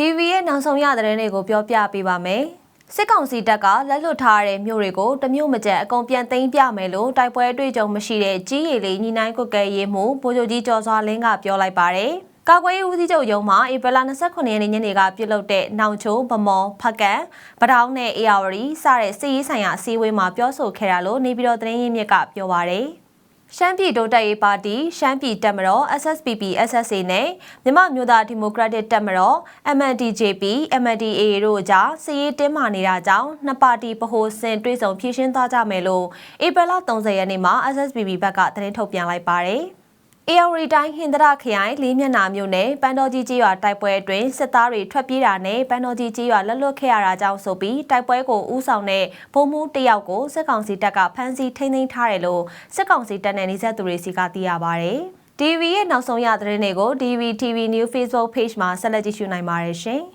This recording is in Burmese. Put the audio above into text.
DV ရဲ့နောက်ဆုံးရသတင်းတွေကိုပြောပြပေးပါမယ်။စစ်ကောင်စီတပ်ကလက်လွတ်ထားတဲ့မြို့တွေကိုတမျိုးမကျန်အကုန်ပြန်သိမ်းပြမယ်လို့တိုက်ပွဲအတွေ့အကြုံမရှိတဲ့ကြီးရည်လေးညီနိုင်ကွက်ကဲရေးမှုဗိုလ်ချုပ်ကြီးကျော်စွာလင်းကပြောလိုက်ပါတယ်။ကာကွယ်ရေးဦးစီးချုပ်ရုံးမှဧပြီလ29ရက်နေ့ညနေကပြုလုပ်တဲ့နောင်ချိုဗမော်ဖက်ကန်ဗတောင်းနဲ့အေယာဝတီစတဲ့စစ်ရေးဆိုင်ရာအစည်းအဝေးမှာပြောဆိုခဲ့တာလို့နေပြည်တော်သတင်းရင်းမြစ်ကပြောပါတယ်။ ရှမ်းပြည်တိုးတက်ရေးပါတီရှမ်းပြည်တပ်မတော် SSPP SSA နဲ့မြမမျိုးသားဒီမိုကရက်တစ်တပ်မတော် MNDJP MNDAA တို့အကြားစစ်ရေးတင်းမာနေတာကြောင့်နှစ်ပါတီဗဟိုစင်တွေ့ဆုံဖြည့်ရှင်းသွားကြမယ်လို့ဧပြီလ30ရက်နေ့မှာ SSPP ဘက်ကသတင်းထုတ်ပြန်လိုက်ပါတယ်။ AR တိုင်းဟင်္ဒရခရိုင်လေးမျက်နှာမြို့နယ်ပန်းတော်ကြီးကြီးရွာတိုက်ပွဲအတွင်းစစ်သားတွေထွက်ပြေးတာနဲ့ပန်းတော်ကြီးကြီးရွာလက်လွတ်ခဲ့ရတာကြောင့်ဆိုပြီးတိုက်ပွဲကိုဥဆောင်တဲ့ဗိုလ်မှူးတယောက်ကိုစစ်ကောင်စီတပ်ကဖမ်းဆီးထိန်းသိမ်းထားတယ်လို့စစ်ကောင်စီတပ်နဲ့နှိစက်သူတွေစီကသိရပါဗျ။ DV ရဲ့နောက်ဆုံးရသတင်းတွေကို DV TV New Facebook Page မှာဆက်လက်ကြည့်ရှုနိုင်ပါတယ်ရှင်။